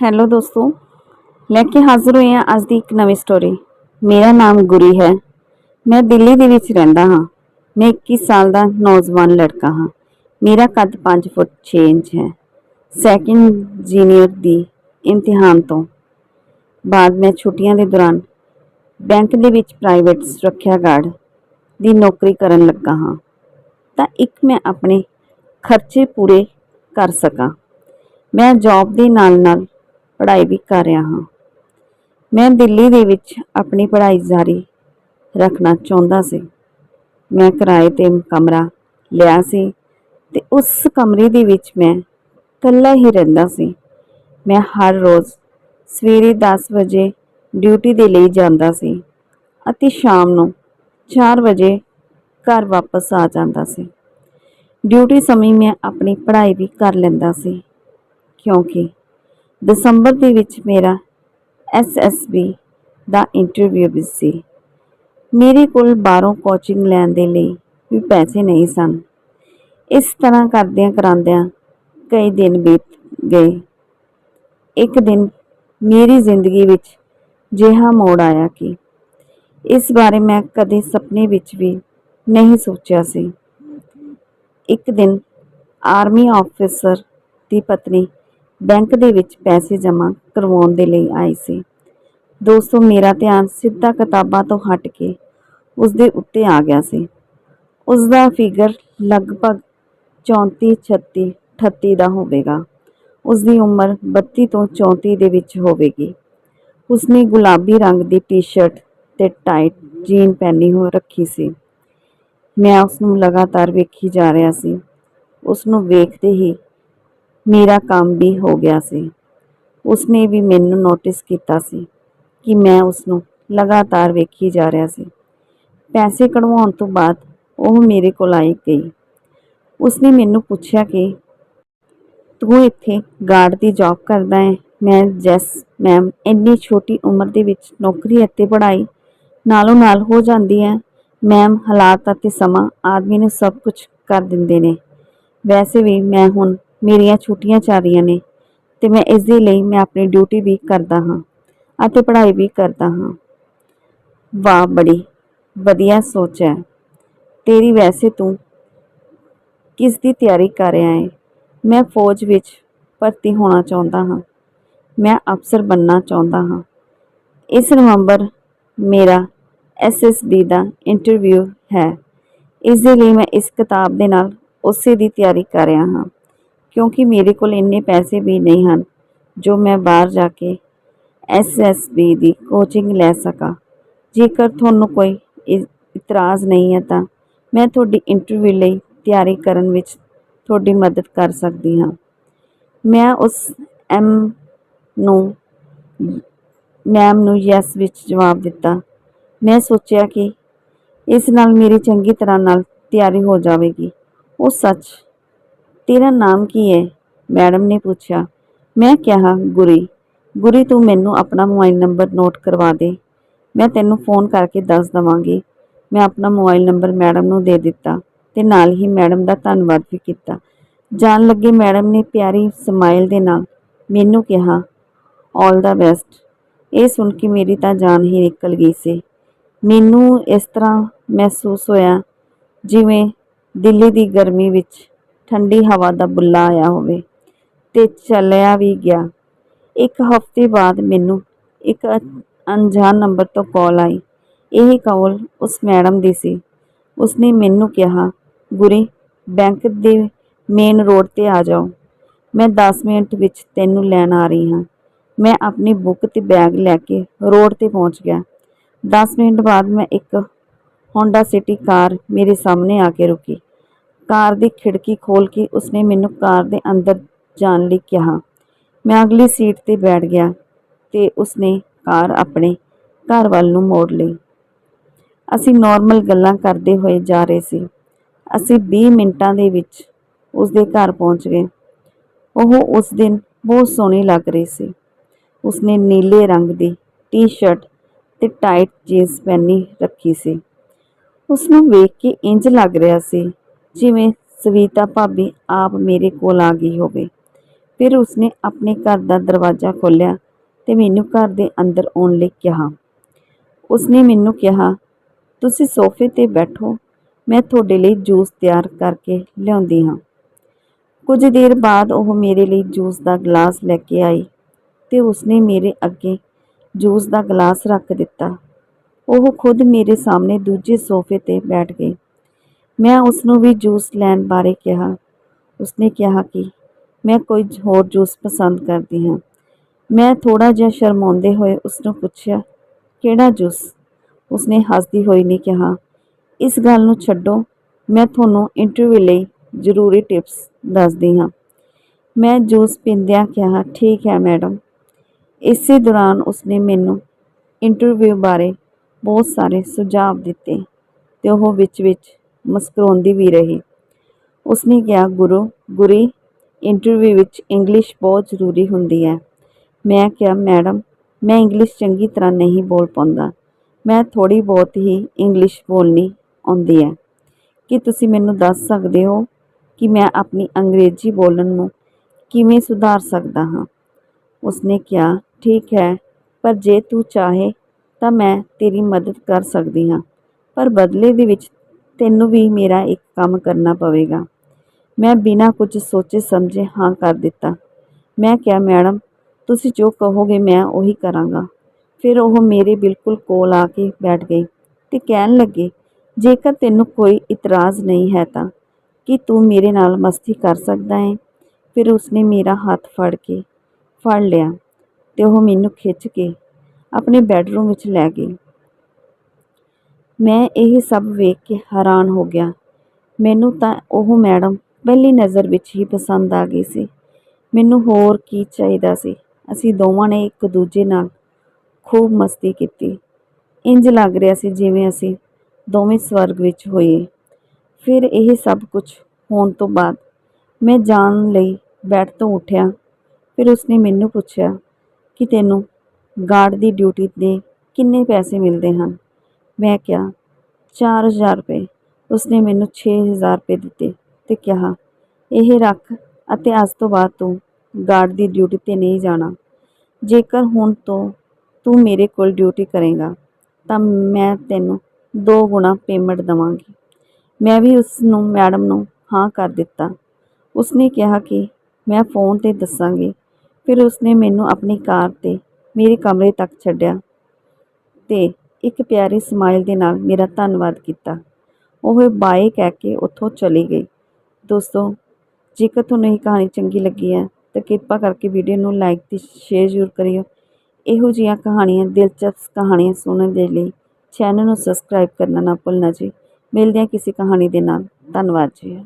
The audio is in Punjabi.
ਹੈਲੋ ਦੋਸਤੋ ਲੈ ਕੇ ਹਾਜ਼ਰ ਹੋਏ ਹਾਂ ਅੱਜ ਦੀ ਇੱਕ ਨਵੀਂ ਸਟੋਰੀ ਮੇਰਾ ਨਾਮ ਗੁਰੀ ਹੈ। ਮੈਂ ਦਿੱਲੀ ਦੇ ਵਿੱਚ ਰਹਿੰਦਾ ਹਾਂ। ਮੈਂ 21 ਸਾਲ ਦਾ ਨੌਜਵਾਨ ਲੜਕਾ ਹਾਂ। ਮੇਰਾ ਕੱਦ 5 ਫੁੱਟ 6 ਇੰਚ ਹੈ। ਸੈਕਿੰਡ ਜੀਨੀਅਰ ਦੀ ਇਮਤਿਹਾਨ ਤੋਂ ਬਾਅਦ ਮੈਂ ਛੁੱਟੀਆਂ ਦੇ ਦੌਰਾਨ ਬੈਂਕ ਦੇ ਵਿੱਚ ਪ੍ਰਾਈਵੇਟ ਸੁਰੱਖਿਆ ਗਾਰਡ ਦੀ ਨੌਕਰੀ ਕਰਨ ਲੱਗਾ ਹਾਂ। ਤਾਂ ਇੱਕ ਮੈਂ ਆਪਣੇ ਖਰਚੇ ਪੂਰੇ ਕਰ ਸਕਾਂ। ਮੈਂ ਜੌਬ ਦੇ ਨਾਲ ਨਾਲ ਪੜ੍ਹਾਈ ਵੀ ਕਰ ਰਿਹਾ ਹਾਂ। ਮੈਂ ਦਿੱਲੀ ਦੇ ਵਿੱਚ ਆਪਣੀ ਪੜ੍ਹਾਈ ਜਾਰੀ ਰੱਖਣਾ ਚਾਹੁੰਦਾ ਸੀ। ਮੈਂ ਕਿਰਾਏ ਤੇ ਕਮਰਾ ਲਿਆ ਸੀ ਤੇ ਉਸ ਕਮਰੇ ਦੇ ਵਿੱਚ ਮੈਂ ਇਕੱਲਾ ਹੀ ਰਹਿੰਦਾ ਸੀ। ਮੈਂ ਹਰ ਰੋਜ਼ ਸਵੇਰੇ 10 ਵਜੇ ਡਿਊਟੀ ਦੇ ਲਈ ਜਾਂਦਾ ਸੀ ਅਤੇ ਸ਼ਾਮ ਨੂੰ 4 ਵਜੇ ਘਰ ਵਾਪਸ ਆ ਜਾਂਦਾ ਸੀ। ਡਿਊਟੀ ਸਮੇਂ ਮੈਂ ਆਪਣੀ ਪੜ੍ਹਾਈ ਵੀ ਕਰ ਲੈਂਦਾ ਸੀ ਕਿਉਂਕਿ ਦਸੰਬਰ ਦੇ ਵਿੱਚ ਮੇਰਾ ਐਸਐਸਬੀ ਦਾ ਇੰਟਰਵਿਊ ਵੀ ਸੀ। ਮੇਰੇ ਕੋਲ ਬਾਹਰੋਂ ਕੋਚਿੰਗ ਲੈਣ ਦੇ ਲਈ ਵੀ ਪੈਸੇ ਨਹੀਂ ਸਨ। ਇਸ ਤਰ੍ਹਾਂ ਕਰਦਿਆਂ ਕਰਾਂਦਿਆਂ ਕਈ ਦਿਨ ਬੀਤ ਗਏ। ਇੱਕ ਦਿਨ ਮੇਰੀ ਜ਼ਿੰਦਗੀ ਵਿੱਚ ਜਿਹਾ ਮੋੜ ਆਇਆ ਕਿ ਇਸ ਬਾਰੇ ਮੈਂ ਕਦੇ ਸੁਪਨੇ ਵਿੱਚ ਵੀ ਨਹੀਂ ਸੋਚਿਆ ਸੀ। ਇੱਕ ਦਿਨ ਆਰਮੀ ਆਫੀਸਰ ਦੀ ਪਤਨੀ ਬੈਂਕ ਦੇ ਵਿੱਚ ਪੈਸੇ ਜਮ੍ਹਾਂ ਕਰਵਾਉਣ ਦੇ ਲਈ ਆਈ ਸੀ। ਦੋਸਤੋ, ਮੇਰਾ ਧਿਆਨ ਸਿੱਧਾ ਕਿਤਾਬਾਂ ਤੋਂ ਹਟ ਕੇ ਉਸ ਦੇ ਉੱਤੇ ਆ ਗਿਆ ਸੀ। ਉਸ ਦਾ ਫਿਗਰ ਲਗਭਗ 34 36 38 ਦਾ ਹੋਵੇਗਾ। ਉਸ ਦੀ ਉਮਰ 32 ਤੋਂ 34 ਦੇ ਵਿੱਚ ਹੋਵੇਗੀ। ਉਸਨੇ ਗੁਲਾਬੀ ਰੰਗ ਦੀ ਟੀ-ਸ਼ਰਟ ਤੇ ਟਾਈਟ ਜੀਨ ਪਹਿਨੀ ਹੋ ਰੱਖੀ ਸੀ। ਮੈਂ ਉਸ ਨੂੰ ਲਗਾਤਾਰ ਵੇਖੀ ਜਾ ਰਿਹਾ ਸੀ। ਉਸ ਨੂੰ ਵੇਖਦੇ ਹੀ ਮੇਰਾ ਕੰਮ ਵੀ ਹੋ ਗਿਆ ਸੀ। ਉਸਨੇ ਵੀ ਮੈਨੂੰ ਨੋਟਿਸ ਕੀਤਾ ਸੀ ਕਿ ਮੈਂ ਉਸ ਨੂੰ ਲਗਾਤਾਰ ਵੇਖੀ ਜਾ ਰਿਹਾ ਸੀ। ਪੈਸੇ ਕਢਵਾਉਣ ਤੋਂ ਬਾਅਦ ਉਹ ਮੇਰੇ ਕੋਲ ਆਈ ਗਈ। ਉਸਨੇ ਮੈਨੂੰ ਪੁੱਛਿਆ ਕਿ, ਤੂੰ ਇੱਥੇ ਗਾਰਡ ਦੀ ਜੌਬ ਕਰਦਾ ਹੈ? ਮੈਂ ਜੈਸ ਮੈਮ ਇੰਨੀ ਛੋਟੀ ਉਮਰ ਦੇ ਵਿੱਚ ਨੌਕਰੀ ਅਤੇ ਪੜ੍ਹਾਈ ਨਾਲੋਂ ਨਾਲ ਹੋ ਜਾਂਦੀ ਹੈ। ਮੈਮ ਹਾਲਾਤ ਅਤੇ ਸਮਾਂ ਆਦਮੀ ਨੂੰ ਸਭ ਕੁਝ ਕਰ ਦਿੰਦੇ ਨੇ। ਵੈਸੇ ਵੀ ਮੈਂ ਹੁਣ ਮੇਰੀਆਂ ਛੁੱਟੀਆਂ ਚੱਲ ਰਹੀਆਂ ਨੇ ਤੇ ਮੈਂ ਇਸ ਦੇ ਲਈ ਮੈਂ ਆਪਣੀ ਡਿਊਟੀ ਵੀ ਕਰਦਾ ਹਾਂ ਅਤੇ ਪੜ੍ਹਾਈ ਵੀ ਕਰਦਾ ਹਾਂ। ਵਾਹ, ਬੜੀ ਵਧੀਆ ਸੋਚ ਹੈ। ਤੇਰੀ ਵੈਸੇ ਤੂੰ ਕਿਸ ਦੀ ਤਿਆਰੀ ਕਰ ਰਿਹਾ ਹੈ ਮੈਂ ਫੌਜ ਵਿੱਚ ਭਰਤੀ ਹੋਣਾ ਚਾਹੁੰਦਾ ਹਾਂ। ਮੈਂ ਅਫਸਰ ਬਣਨਾ ਚਾਹੁੰਦਾ ਹਾਂ। ਇਸ ਨਵੰਬਰ ਮੇਰਾ ਐਸਐਸਬੀ ਦਾ ਇੰਟਰਵਿਊ ਹੈ। ਇਸ ਦੇ ਲਈ ਮੈਂ ਇਸ ਕਿਤਾਬ ਦੇ ਨਾਲ ਉਸੇ ਦੀ ਤਿਆਰੀ ਕਰ ਰਿਹਾ ਹਾਂ। ਕਿਉਂਕਿ ਮੇਰੇ ਕੋਲ ਇੰਨੇ ਪੈਸੇ ਵੀ ਨਹੀਂ ਹਨ ਜੋ ਮੈਂ ਬਾਹਰ ਜਾ ਕੇ ਐਸਐਸਬੀ ਦੀ ਕੋਚਿੰਗ ਲੈ ਸਕਾਂ। ਜੇਕਰ ਤੁਹਾਨੂੰ ਕੋਈ ਇ- ਇਤਰਾਜ਼ ਨਹੀਂ ਹੈ ਤਾਂ ਮੈਂ ਤੁਹਾਡੀ ਇੰਟਰਵਿਊ ਲਈ ਤਿਆਰੀ ਕਰਨ ਵਿੱਚ ਤੁਹਾਡੀ ਮਦਦ ਕਰ ਸਕਦੀ ਹਾਂ। ਮੈਂ ਉਸ ਐਮ ਨੂੰ ਮੈਮ ਨੂੰ ਯੈਸ ਵਿੱਚ ਜਵਾਬ ਦਿੱਤਾ। ਮੈਂ ਸੋਚਿਆ ਕਿ ਇਸ ਨਾਲ ਮੇਰੀ ਚੰਗੀ ਤਰ੍ਹਾਂ ਨਾਲ ਤਿਆਰੀ ਹੋ ਜਾਵੇਗੀ। ਉਹ ਸੱਚ ਤੇਰਾ ਨਾਮ ਕੀ ਹੈ ਮੈਡਮ ਨੇ ਪੁੱਛਿਆ। ਮੈਂ ਕਿਹਾ, ਗੁਰੀ। ਗੁਰੀ, ਤੂੰ ਮੈਨੂੰ ਆਪਣਾ ਮੋਬਾਈਲ ਨੰਬਰ ਨੋਟ ਕਰਵਾ ਦੇ। ਮੈਂ ਤੈਨੂੰ ਫੋਨ ਕਰਕੇ ਦੱਸ ਦਵਾਂਗੀ। ਮੈਂ ਆਪਣਾ ਮੋਬਾਈਲ ਨੰਬਰ ਮੈਡਮ ਨੂੰ ਦੇ ਦਿੱਤਾ ਤੇ ਨਾਲ ਹੀ ਮੈਡਮ ਦਾ ਧੰਨਵਾਦ ਵੀ ਕੀਤਾ। ਜਾਣ ਲੱਗੇ ਮੈਡਮ ਨੇ ਪਿਆਰੀ ਸਮਾਈਲ ਦੇ ਨਾਲ ਮੈਨੂੰ ਕਿਹਾ 올 ਦਾ ਬੈਸਟ ਇਹ ਸੁਣ ਕੇ ਮੇਰੀ ਤਾਂ ਜਾਨ ਹੀ ਨਿਕਲ ਗਈ ਸੀ। ਮੈਨੂੰ ਇਸ ਤਰ੍ਹਾਂ ਮਹਿਸੂਸ ਹੋਇਆ ਜਿਵੇਂ ਦਿੱਲੀ ਦੀ ਗਰਮੀ ਵਿੱਚ ਠੰਡੀ ਹਵਾ ਦਾ ਬੁੱਲਾ ਆਇਆ ਹੋਵੇ ਤੇ ਚੱਲਿਆ ਵੀ ਗਿਆ। ਇੱਕ ਹਫ਼ਤੇ ਬਾਅਦ ਮੈਨੂੰ ਇੱਕ ਅਣਜਾਣ ਨੰਬਰ ਤੋਂ ਕਾਲ ਆਈ। ਇਹ ਕਾਲ ਉਸ ਮੈਡਮ ਦੀ ਸੀ। ਉਸਨੇ ਮੈਨੂੰ ਕਿਹਾ, ਗੁਰੀ, ਬੈਂਕ ਦੇ ਮੇਨ ਰੋਡ ਤੇ ਆ ਜਾਓ। ਮੈਂ 10 ਮਿੰਟ ਵਿੱਚ ਤੈਨੂੰ ਲੈਣ ਆ ਰਹੀ ਹਾਂ। ਮੈਂ ਆਪਣੀ ਬੁੱਕ ਤੇ ਬੈਗ ਲੈ ਕੇ ਰੋਡ ਤੇ ਪਹੁੰਚ ਗਿਆ। 10 ਮਿੰਟ ਬਾਅਦ ਮੈਂ ਇੱਕ ਹੋਂਡਾ ਸਿਟੀ ਕਾਰ ਮੇਰੇ ਸਾਹਮਣੇ ਆ ਕੇ ਰੁਕੀ। ਕਾਰ ਦੀ ਖਿੜਕੀ ਖੋਲ ਕੇ ਉਸਨੇ ਮੈਨੂੰ ਕਾਰ ਦੇ ਅੰਦਰ ਜਾਣ ਲਈ ਕਿਹਾ। ਮੈਂ ਅਗਲੀ ਸੀਟ ਤੇ ਬੈਠ ਗਿਆ ਤੇ ਉਸਨੇ ਕਾਰ ਆਪਣੇ ਘਰ ਵੱਲ ਨੂੰ ਮੋੜ ਲਈ। ਅਸੀਂ ਨਾਰਮਲ ਗੱਲਾਂ ਕਰਦੇ ਹੋਏ ਜਾ ਰਹੇ ਸੀ। ਅਸੀਂ 20 ਮਿੰਟਾਂ ਦੇ ਵਿੱਚ ਉਸਦੇ ਘਰ ਪਹੁੰਚ ਗਏ। ਉਹ ਉਸ ਦਿਨ ਬਹੁਤ ਸੋਹਣੀ ਲੱਗ ਰਹੀ ਸੀ। ਉਸਨੇ ਨੀਲੇ ਰੰਗ ਦੀ ਟੀ-ਸ਼ਰਟ ਤੇ ਟਾਈਟ ਜੀਨਸ ਪਹਿਨੀ ਰੱਖੀ ਸੀ। ਉਸ ਨੂੰ ਵੇਖ ਕੇ ਇੰਜ ਲੱਗ ਰਿਹਾ ਸੀ ਜਿਵੇਂ ਸਵੀਤਾ ਭਾਬੀ ਆਪ ਮੇਰੇ ਕੋਲ ਆ ਗਈ ਹੋਵੇ। ਫਿਰ ਉਸਨੇ ਆਪਣੇ ਘਰ ਦਾ ਦਰਵਾਜ਼ਾ ਖੋਲ੍ਹਿਆ ਤੇ ਮੈਨੂੰ ਘਰ ਦੇ ਅੰਦਰ ਆਉਣ ਲਈ ਕਿਹਾ। ਉਸਨੇ ਮੈਨੂੰ ਕਿਹਾ, ਤੁਸੀਂ ਸੋਫੇ ਤੇ ਬੈਠੋ, ਮੈਂ ਤੁਹਾਡੇ ਲਈ ਜੂਸ ਤਿਆਰ ਕਰਕੇ ਲਿਆਉਂਦੀ ਹਾਂ। ਕੁਝ ਦੇਰ ਬਾਅਦ ਉਹ ਮੇਰੇ ਲਈ ਜੂਸ ਦਾ ਗਲਾਸ ਲੈ ਕੇ ਆਈ ਤੇ ਉਸਨੇ ਮੇਰੇ ਅੱਗੇ ਜੂਸ ਦਾ ਗਲਾਸ ਰੱਖ ਦਿੱਤਾ। ਉਹ ਖੁਦ ਮੇਰੇ ਸਾਹਮਣੇ ਦੂਜੇ ਸੋਫੇ ਤੇ ਬੈਠ ਗਈ। ਮੈਂ ਉਸ ਨੂੰ ਵੀ ਜੂਸ ਲੈਣ ਬਾਰੇ ਕਿਹਾ। ਉਸਨੇ ਕਿਹਾ ਕਿ ਮੈਂ ਕੋਈ ਹੋਰ ਜੂਸ ਪਸੰਦ ਕਰਦੀ ਹਾਂ। ਮੈਂ ਥੋੜਾ ਜਿਹਾ ਸ਼ਰਮਾਉਂਦੇ ਹੋਏ ਉਸ ਨੂੰ ਪੁੱਛਿਆ, ਕਿਹੜਾ ਜੂਸ? ਉਸਨੇ ਹੱਸਦੀ ਹੋਈ ਨੇ ਕਿਹਾ, ਇਸ ਗੱਲ ਨੂੰ ਛੱਡੋ, ਮੈਂ ਤੁਹਾਨੂੰ ਇੰਟਰਵਿਊ ਲਈ ਜ਼ਰੂਰੀ ਟਿਪਸ ਦੱਸਦੀ ਹਾਂ। ਮੈਂ ਜੂਸ ਪੀਂਦਿਆਂ ਕਿਹਾ, ਠੀਕ ਹੈ ਮੈਡਮ। ਇਸੇ ਦੌਰਾਨ ਉਸਨੇ ਮੈਨੂੰ ਇੰਟਰਵਿਊ ਬਾਰੇ ਬਹੁਤ ਸਾਰੇ ਸੁਝਾਅ ਦਿੱਤੇ ਤੇ ਉਹ ਵਿੱਚ-ਵਿੱਚ ਮੁਸਕਰਾਉਂਦੀ ਵੀ ਰਹੀ। ਉਸਨੇ ਕਿਹਾ, ਗੁਰੂ, ਗੁਰੀ ਇੰਟਰਵਿਊ ਵਿੱਚ ਇੰਗਲਿਸ਼ ਬਹੁਤ ਜ਼ਰੂਰੀ ਹੁੰਦੀ ਹੈ। ਮੈਂ ਕਿਹਾ, ਮੈਡਮ, ਮੈਂ ਇੰਗਲਿਸ਼ ਚੰਗੀ ਤਰ੍ਹਾਂ ਨਹੀਂ ਬੋਲ ਪਾਉਂਦਾ। ਮੈਂ ਥੋੜੀ ਬਹੁਤ ਹੀ ਇੰਗਲਿਸ਼ ਬੋਲਣੀ ਆਉਂਦੀ ਹੈ। ਕੀ ਤੁਸੀਂ ਮੈਨੂੰ ਦੱਸ ਸਕਦੇ ਹੋ ਕਿ ਮੈਂ ਆਪਣੀ ਅੰਗਰੇਜ਼ੀ ਬੋਲਣ ਨੂੰ ਕਿਵੇਂ ਸੁਧਾਰ ਸਕਦਾ ਹਾਂ? ਉਸਨੇ ਕਿਹਾ, ਠੀਕ ਹੈ, ਪਰ ਜੇ ਤੂੰ ਚਾਹੇ ਤਾਂ ਮੈਂ ਤੇਰੀ ਮਦਦ ਕਰ ਸਕਦੀ ਹਾਂ, ਪਰ ਬਦਲੇ ਦੇ ਵਿੱਚ ਤੈਨੂੰ ਵੀ ਮੇਰਾ ਇੱਕ ਕੰਮ ਕਰਨਾ ਪਵੇਗਾ। ਮੈਂ ਬਿਨਾਂ ਕੁਝ ਸੋਚੇ ਸਮਝੇ ਹਾਂ ਕਰ ਦਿੱਤਾ। ਮੈਂ ਕਿਹਾ, ਮੈਡਮ, ਤੁਸੀਂ ਜੋ ਕਹੋਗੇ ਮੈਂ ਉਹੀ ਕਰਾਂਗਾ। ਫਿਰ ਉਹ ਮੇਰੇ ਬਿਲਕੁਲ ਕੋਲ ਆ ਕੇ ਬੈਠ ਗਈ ਤੇ ਕਹਿਣ ਲੱਗੇ, ਜੇਕਰ ਤੈਨੂੰ ਕੋਈ ਇਤਰਾਜ਼ ਨਹੀਂ ਹੈ ਤਾਂ, ਕੀ ਤੂੰ ਮੇਰੇ ਨਾਲ ਮਸਤੀ ਕਰ ਸਕਦਾ ਹੈ? ਫਿਰ ਉਸਨੇ ਮੇਰਾ ਹੱਥ ਫੜ ਕੇ, ਫੜ ਲਿਆ ਤੇ ਉਹ ਮੈਨੂੰ ਖਿੱਚ ਕੇ ਆਪਣੇ ਬੈੱਡਰੂਮ ਵਿੱਚ ਲੈ ਗਈ। ਮੈਂ ਇਹ ਸਭ ਵੇਖ ਕੇ ਹੈਰਾਨ ਹੋ ਗਿਆ। ਮੈਨੂੰ ਤਾਂ ਉਹ ਮੈਡਮ ਪਹਿਲੀ ਨਜ਼ਰ ਵਿੱਚ ਹੀ ਪਸੰਦ ਆ ਗਈ ਸੀ। ਮੈਨੂੰ ਹੋਰ ਕੀ ਚਾਹੀਦਾ ਸੀ? ਅਸੀਂ ਦੋਵਾਂ ਨੇ ਇੱਕ ਦੂਜੇ ਨਾਲ ਖੂਬ ਮਸਤੀ ਕੀਤੀ। ਇੰਜ ਲੱਗ ਰਿਹਾ ਸੀ ਜਿਵੇਂ ਅਸੀਂ ਦੋਵੇਂ ਸਵਰਗ ਵਿੱਚ ਹੋਈਏ। ਫਿਰ ਇਹ ਸਭ ਕੁਝ ਹੋਣ ਤੋਂ ਬਾਅਦ ਮੈਂ ਜਾਣ ਲਈ ਬੈੱਡ ਤੋਂ ਉੱਠਿਆ। ਫਿਰ ਉਸਨੇ ਮੈਨੂੰ ਪੁੱਛਿਆ ਕਿ ਤੈਨੂੰ ਗਾਰਡ ਦੀ ਡਿਊਟੀ ਦੇ ਕਿੰਨੇ ਪੈਸੇ ਮਿਲਦੇ ਹਨ? ਮੈਂ ਕਿਹਾ, ਚਾਰ ਹਜ਼ਾਰ ਰੁਪਏ। ਉਸਨੇ ਮੈਨੂੰ 6000 ਰੁਪਏ ਦਿੱਤੇ ਤੇ ਕਿਹਾ, ਇਹ ਰੱਖ ਅਤੇ ਅੱਜ ਤੋਂ ਬਾਅਦ ਤੂੰ ਗਾਰਡ ਦੀ ਡਿਊਟੀ ਤੇ ਨਹੀਂ ਜਾਣਾ। ਜੇਕਰ ਹੁਣ ਤੋਂ ਤੂੰ ਮੇਰੇ ਕੋਲ ਡਿਊਟੀ ਕਰੇਗਾ, ਤਾਂ ਮੈਂ ਤੈਨੂੰ ਦੋ ਗੁਣਾ ਪੇਮੈਂਟ ਦਵਾਂਗੀ। ਮੈਂ ਵੀ ਉਸ ਨੂੰ ਮੈਡਮ ਨੂੰ ਹਾਂ ਕਰ ਦਿੱਤਾ। ਉਸਨੇ ਕਿਹਾ ਕਿ ਮੈਂ ਫੋਨ ਤੇ ਦੱਸਾਂਗੀ। ਫਿਰ ਉਸਨੇ ਮੈਨੂੰ ਆਪਣੀ ਕਾਰ ਤੇ ਮੇਰੇ ਕਮਰੇ ਤੱਕ ਛੱਡਿਆ ਤੇ ਇੱਕ ਪਿਆਰੀ ਸਮਾਈਲ ਦੇ ਨਾਲ ਮੇਰਾ ਧੰਨਵਾਦ ਕੀਤਾ। ਉਹ ਬਾਏ ਕਹਿ ਕੇ ਉੱਥੋਂ ਚਲੀ ਗਈ। ਦੋਸਤੋ, ਜੇਕਰ ਤੁਹਾਨੂੰ ਇਹ ਕਹਾਣੀ ਚੰਗੀ ਲੱਗੀ ਹੈ, ਤਾਂ ਕਿਰਪਾ ਕਰਕੇ ਵੀਡੀਓ ਨੂੰ ਲਾਈਕ ਤੇ ਸ਼ੇਅਰ ਜ਼ਰੂਰ ਕਰਿਓ। ਇਹੋ ਜਿਹੀਆਂ ਕਹਾਣੀਆਂ, ਦਿਲਚਸਪ ਕਹਾਣੀਆਂ ਸੁਣਨ ਦੇ ਲਈ ਚੈਨਲ ਨੂੰ ਸਬਸਕ੍ਰਾਈਬ ਕਰਨਾ ਨਾ ਭੁੱਲਣਾ ਜੀ। ਮਿਲਦੇ ਹਾਂ ਕਿਸੇ ਕਹਾਣੀ ਦੇ ਨਾਲ। ਧੰਨਵਾਦ ਜੀ।